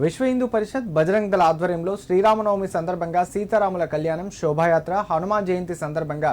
విశ్వ హిందూ పరిషత్ బజరంగ్ దళ ఆధ్వర్యంలో శ్రీరామనవమి సందర్భంగా సీతారాముల కళ్యాణం శోభాయాత్ర హనుమాన్ జయంతి సందర్భంగా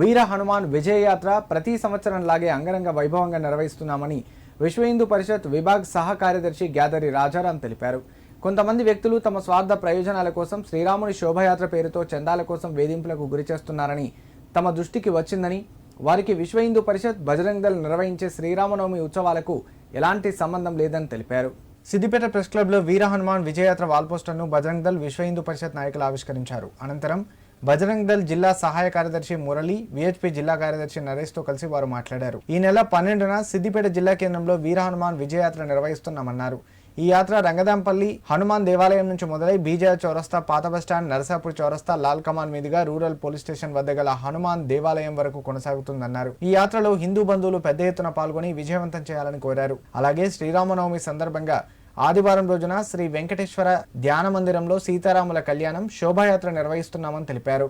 వీర హనుమాన్ విజయయాత్ర ప్రతి సంవత్సరం లాగే అంగరంగ వైభవంగా నిర్వహిస్తున్నామని విశ్వ హిందూ పరిషత్ విభాగ్ సహ కార్యదర్శి గ్యాదరి రాజారాం తెలిపారు. కొంతమంది వ్యక్తులు తమ స్వార్థ ప్రయోజనాల కోసం శ్రీరాముని శోభయాత్ర పేరుతో చందాల కోసం వేధింపులకు గురిచేస్తున్నారని తమ దృష్టికి వచ్చిందని వారికి విశ్వ హిందూ పరిషత్ బజరంగ్ దళ్ నిర్వహించే శ్రీరామనవమి ఉత్సవాలకు ఎలాంటి సంబంధం లేదని తెలిపారు. సిద్దిపేట ప్రెస్ క్లబ్లో వీర హనుమాన్ విజయయాత్ర వాల్పోస్టర్ను బజరంగ్ దళ్ విశ్వ హిందూ పరిషత్ నాయకులు ఆవిష్కరించారు. అనంతరం బజరంగ్ దళ్ జిల్లా సహాయ కార్యదర్శి మురళి విహెచ్పి జిల్లా కార్యదర్శి నరేష్తో కలిసి వారు మాట్లాడారు. ఈ నెల పన్నెండున సిద్దిపేట జిల్లా కేంద్రంలో వీర హనుమాన్ విజయయాత్ర నిర్వహిస్తున్నామన్నారు. ఈ యాత్ర రంగదాంపల్లి హనుమాన్ దేవాలయం నుంచి మొదలై బీజా చౌరస్తా పాత బస్టాండ్ నరసాపూర్ చౌరస్తా లాల్ కమాన్ మీదుగా రూరల్ పోలీస్ స్టేషన్ వద్ద గల హనుమాన్ దేవాలయం వరకు కొనసాగుతుందన్నారు. ఈ యాత్రలో హిందూ బంధువులు పెద్ద ఎత్తున పాల్గొని విజయవంతం చేయాలని కోరారు. అలాగే శ్రీరామనవమి సందర్భంగా ఆదివారం రోజున శ్రీ వెంకటేశ్వర ధ్యాన మందిరంలో సీతారాముల కళ్యాణం శోభాయాత్ర నిర్వహిస్తున్నామని తెలిపారు.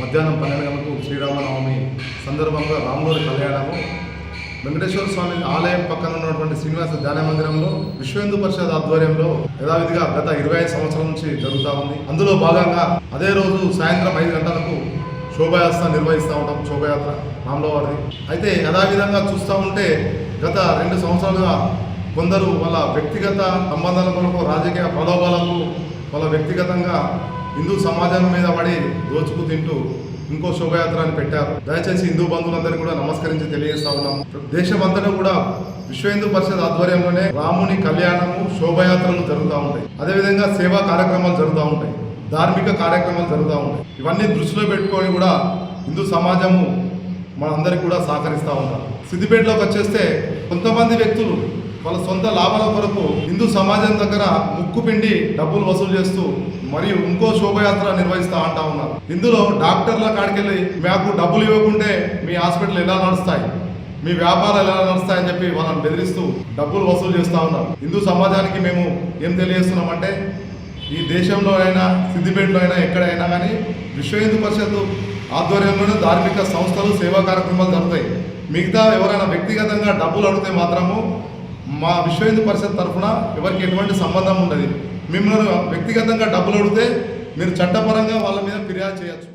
మధ్యాహ్నం పన్నెండు గంటలకు శ్రీరామనవమి సందర్భంగా రాముడి కళ్యాణము వెంకటేశ్వర స్వామి ఆలయం పక్కన ఉన్నటువంటి శ్రీనివాస ధ్యాన మందిరంలో విశ్వ పరిషత్ ఆధ్వర్యంలో యథావిధిగా గత ఇరవై ఐదు సంవత్సరాల నుంచి జరుగుతూ ఉంది. అందులో భాగంగా అదే రోజు సాయంత్రం ఐదు గంటలకు శోభయాత్ర నిర్వహిస్తూ ఉంటాం శోభయాత్ర మామలవారిది అయితే యథావిధంగా చూస్తూ ఉంటే గత రెండు సంవత్సరాలుగా కొందరు వాళ్ళ వ్యక్తిగత సంబంధాల కొరకు రాజకీయ ప్రలోభాలకు వాళ్ళ వ్యక్తిగతంగా హిందూ సమాజం మీద పడి దోచుకు తింటూ ఇంకో శోభయాత్ర అని పెట్టారు. దయచేసి హిందూ బంధువులందరినీ కూడా నమస్కరించి తెలియజేస్తా ఉన్నాం. దేశమంతటా కూడా విశ్వ హిందూ పరిషత్ ఆధ్వర్యంలోనే రాముని కళ్యాణము శోభయాత్రలు జరుగుతూ ఉంటాయి. అదేవిధంగా సేవా కార్యక్రమాలు జరుగుతూ ఉంటాయి. ధార్మిక కార్యక్రమాలు జరుగుతూ ఉంటాయి. ఇవన్నీ దృష్టిలో పెట్టుకొని కూడా హిందూ సమాజము మనందరికీ కూడా సహకరిస్తూ ఉంటారు సిద్దిపేటలోకి వచ్చేస్తే కొంతమంది వ్యక్తులు వాళ్ళ సొంత లాభాల కొరకు హిందూ సమాజం దగ్గర ముక్కు పిండి డబ్బులు వసూలు చేస్తూ మరియు ఇంకో శోభయాత్ర నిర్వహిస్తా అంటా ఉన్నారు. ఇందులో డాక్టర్ల కాడికెళ్ళి మాకు డబ్బులు ఇవ్వకుంటే మీ హాస్పిటల్ ఎలా నడుస్తాయి? మీ వ్యాపారాలు ఎలా నడుస్తాయని చెప్పి వాళ్ళని బెదిరిస్తూ డబ్బులు వసూలు చేస్తూ ఉన్నారు. హిందూ సమాజానికి మేము ఏం తెలియజేస్తున్నామంటే ఈ దేశంలో అయినా సిద్దిపేటలో అయినా ఎక్కడైనా కానీ విశ్వ హిందూ పరిషత్ ఆధ్వర్యంలోనే ధార్మిక సంస్థలు సేవా కార్యక్రమాలు జరుగుతాయి. మిగతా ఎవరైనా వ్యక్తిగతంగా డబ్బులు అడిగితే మాత్రము మా విశ్వ హిందూ పరిషత్ తరఫున ఎవరికి ఎటువంటి సంబంధం ఉండదు. మిమ్మల్ని వ్యక్తిగతంగా డబ్బులు అడిగితే మీరు చట్టపరంగా వాళ్ళ మీద ఫిర్యాదు చేయొచ్చు.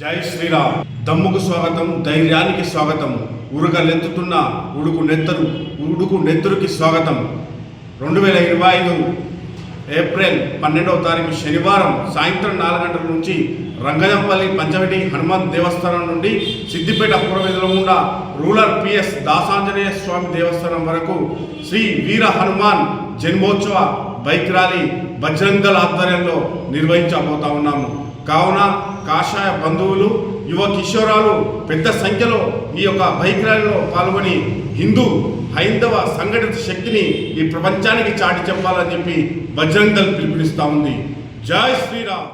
జై శ్రీరామ్. దమ్ముకు స్వాగతం ధైర్యానికి స్వాగతం. ఉరగలెత్తుతున్న ఉడుకు నెత్తరు ఉడుకు నెత్తురుకి స్వాగతం. రెండు వేల ఇరవై ఐదు ఏప్రిల్ పన్నెండవ తారీఖు శనివారం సాయంత్రం నాలుగు గంటల నుంచి రంగజంపల్లి పంచవటి హనుమాన్ దేవస్థానం నుండి సిద్దిపేట పూర్వవిధుల గుండా రూరల్ పిఎస్ దాసాంజనేయ స్వామి దేవస్థానం వరకు శ్రీ వీర హనుమాన్ జన్మోత్సవ బైక్ ర్యాలీ బజరంగల్ ఆధ్వర్యంలో నిర్వహించబోతా ఉన్నాము. కావున కాషాయ బంధువులు యువ కిషోరాలు పెద్ద సంఖ్యలో ఈ యొక్క బైక్ ర్యాలీలో పాల్గొని హిందూ హైందవ సంఘటిత శక్తిని ఈ ప్రపంచానికి చాటి చెప్పాలని చెప్పి బజరంగ్ దళ్ పిలుపునిస్తా ఉంది. జై శ్రీరామ్.